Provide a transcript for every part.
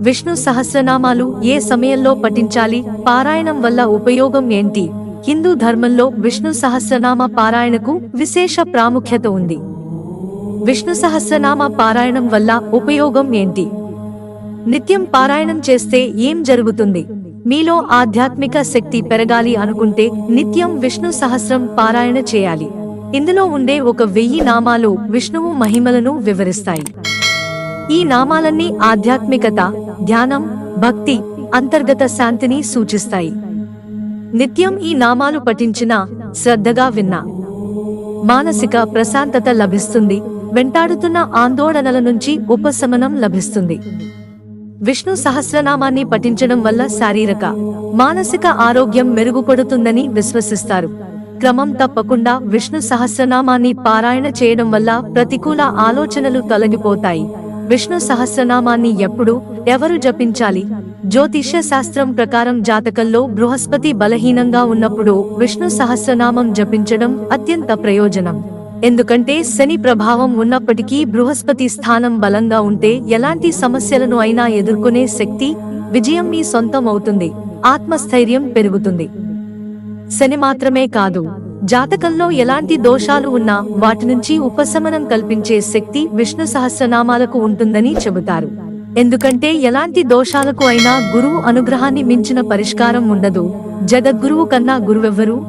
విష్ణు సహస్రనామాలు ఏ సమయంలో పఠించాలి? పారాయణం వల్ల ఉపయోగం ఏంటి? హిందూ ధర్మంలో విష్ణు సహస్రనామ పారాయణకు విశేష ప్రాముఖ్యత ఉంది. విష్ణు సహస్రనామ పారాయణం వల్ల ఉపయోగం ఏంటి? నిత్యం పారాయణం చేస్తే ఏం జరుగుతుంది? మీలో ఆధ్యాత్మిక శక్తి పెరగాలి అనుకుంటే నిత్యం విష్ణు సహస్రం పారాయణ చేయాలి. ఇందులో ఉండే ఒక వెయ్యి నామాలు విష్ణువు మహిమలను వివరిస్తాయి. ఈ నామాలన్నీ ఆధ్యాత్మికత ధ్యానం భక్తి అంతర్గత శాంతిని సూచిస్తాయి. నిత్యం ఈ నామాలు పఠించినా శ్రద్ధగా విన్నా. మానసిక ప్రశాంతత లభిస్తుంది. వెంటాడుతున్న ఆందోళనల నుంచి ఉపశమనం లభిస్తుంది. విష్ణు సహస్రనామాన్ని పఠించడం వల్ల శారీరక మానసిక ఆరోగ్యం మెరుగుపడుతుందని విశ్వసిస్తారు. క్రమం తప్పకుండా విష్ణు సహస్రనామాన్ని పారాయణ చేయడం వల్ల ప్రతికూల ఆలోచనలు తొలగిపోతాయి. విష్ణు సహస్రనామాన్ని ఎప్పుడు ఎవరు జపించాలి? జ్యోతిష్య శాస్త్రం ప్రకారం జాతకంలో బృహస్పతి బలహీనంగా ఉన్నప్పుడు విష్ణు సహస్రనామం జపించడం అత్యంత ప్రయోజనం. ఎందుకంటే శని ప్రభావం ఉన్నప్పటికీ బృహస్పతి స్థానం బలంగా ఉంటే ఎలాంటి సమస్యలను అయినా ఎదుర్కొనే శక్తి విజయం మీ సొంతం అవుతుంది ఆత్మస్థైర్యం పెరుగుతుంది. శని మాత్రమే కాదు జాతకంలో ఎలాంటి దోషాలు ఉన్నా వాటి నుంచి ఉపశమనం కల్పించే శక్తి విష్ణు సహస్రనామాలకు ఉంటుందని చెబుతారు. ఎందుకంటే ఎలాంటి దోషాలకు అయినా గురువు అనుగ్రహాన్ని మించిన పరిష్కారం ఉండదు. జగద్గురువు కన్నా గురువెవ్వరు?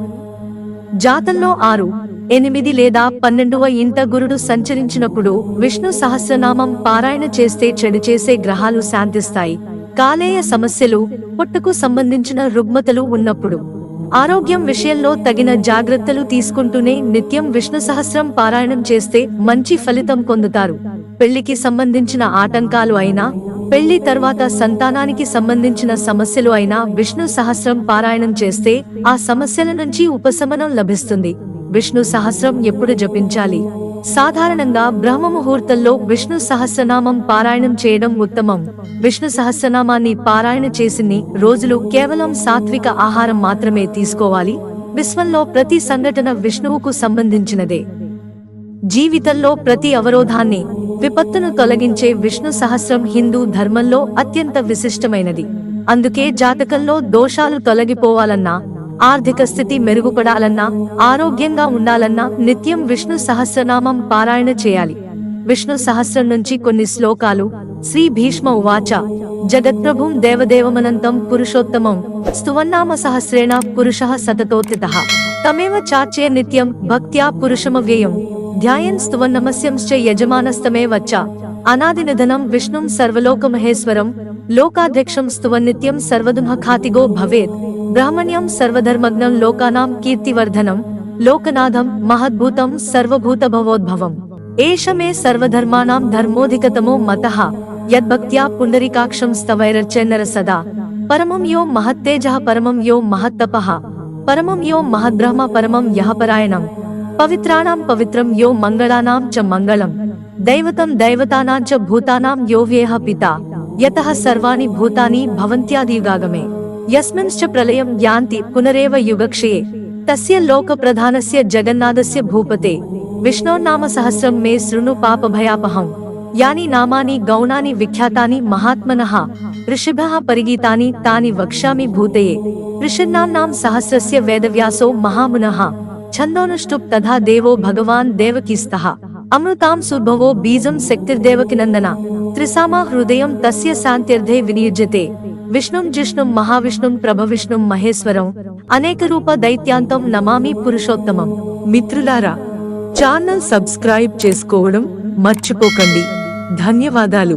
జాతంలో ఆరు ఎనిమిది లేదా పన్నెండవ ఇంట గురుడు సంచరించినప్పుడు విష్ణు సహస్రనామం పారాయణ చేస్తే చెడు చేసే గ్రహాలు శాంతిస్తాయి. కాలేయ సమస్యలు పొట్టకు సంబంధించిన రుగ్మతలు ఉన్నప్పుడు ఆరోగ్యం విషయంలో తగిన జాగ్రత్తలు తీసుకుంటూనే నిత్యం విష్ణు సహస్రం పారాయణం చేస్తే మంచి ఫలితం పొందుతారు. పెళ్ళికి సంబంధించిన ఆటంకాలు అయినా పెళ్ళి తర్వాత సంతానానికి సంబంధించిన సమస్యలు అయినా విష్ణు సహస్రం పారాయణం చేస్తే ఆ సమస్యల నుంచి ఉపశమనం లభిస్తుంది. విష్ణు సహస్రం ఎప్పుడు జపించాలి? సాధారణంగా బ్రహ్మ ముహూర్తంలో విష్ణు సహస్రనామం పారాయణం చేయడం ఉత్తమం. విష్ణు సహస్రనామాన్ని పారాయణ చేసిన్ని రోజులు కేవలం సాత్విక ఆహారం మాత్రమే తీసుకోవాలి. విశ్వంలో ప్రతి సంఘటన విష్ణువుకు సంబంధించినదే. జీవితంలో ప్రతి అవరోధాన్ని విపత్తును తొలగించే విష్ణు సహస్రం హిందూ ధర్మంలో అత్యంత విశిష్టమైనది. అందుకే జాతకంలో దోషాలు తొలగిపోవాలన్నా ఆర్థిక స్థితి మెరుగుపడాలన్నా ఆరోగ్యంగా ఉండాలన్నా నిత్యం విష్ణు సహస్రనామం పారాయణ చేయాలి. విష్ణు సహస్రం నుంచి కొన్ని శ్లోకాలు శ్రీ భీష్మ ఉవాచ జగత్ప్రభుం దేవదేవమనంతం పురుషోత్తమం స్తువన్నామ సహస్రేణ పురుష సతతోత్థిత తమేవ చాచే నిత్యం భక్త్యా పురుషమవ్యయం ధ్యాయన్ స్తువన్నమస్యంశ్చ యజమానస్తమేవ చ అనాది నిధనం విష్ణుం సర్వలోకమహేశ్వరం లోకాధ్యక్షం స్తువన్నిత్యం సర్వదుఃఖాతిగో భవేత్. బ్రాహ్మణ్యం సర్వధర్మజ్ఞం లోకానాం కీర్తివర్ధనం లోకనాథం మహద్భూతం సర్వభూత భవోద్భవం ఏష మే సర్వధర్మానాం ధర్మోధికతమో మత యద్భక్త్యా పుండరీకాక్షం స్తవైరర్చన్నర సదా. పరమం యో మహత్తేజ పరమం యో మహత్తప పరమం యో మహద్బ్రహ్మ పరమం యహ పరాయణం. పవిత్రాణం పవిత్రం యో మంగళానాం చ మంగళం. దైవతం దైవతానాం చ భూతానాం యో వ్యయః పిత యత సర్వాణి భూతాని భవంత్యాదియుగాగమే. यस्मिंश्च प्रलयं यान्ति पुनरेव युगक्षये तस्य लोकप्रधानस्य जगन्नाथस्य भूपते। विष्णो नाम सहस्रं मे शृणु पाप पापभयापहम् यानि नामानि गौणानि विख्यातानि महात्मनः। ऋषिभः परिगीतानि तानि वक्ष्यामि भूतये। ऋषिर्नाम्नां सहस्रस्य वेदव्यासो महामुनः। छन्दोनुष्टुप् तथा देवो भगवान् देवकीस्तः। अमृतां सुभवो बीजं शक्तिर्देवकिनन्दना। त्रिसामा हृदयं तस्य शान्त्यर्थे विनियुज्यते। విష్ణుం జిష్ణుం మహావిష్ణుం ప్రభవిష్ణుం మహేశ్వరం అనేక రూప దైత్యాంతం నమామి పురుషోత్తమం. మిత్రులారా ఛానల్ సబ్స్క్రైబ్ చేసుకోవడం మర్చిపోకండి. ధన్యవాదాలు.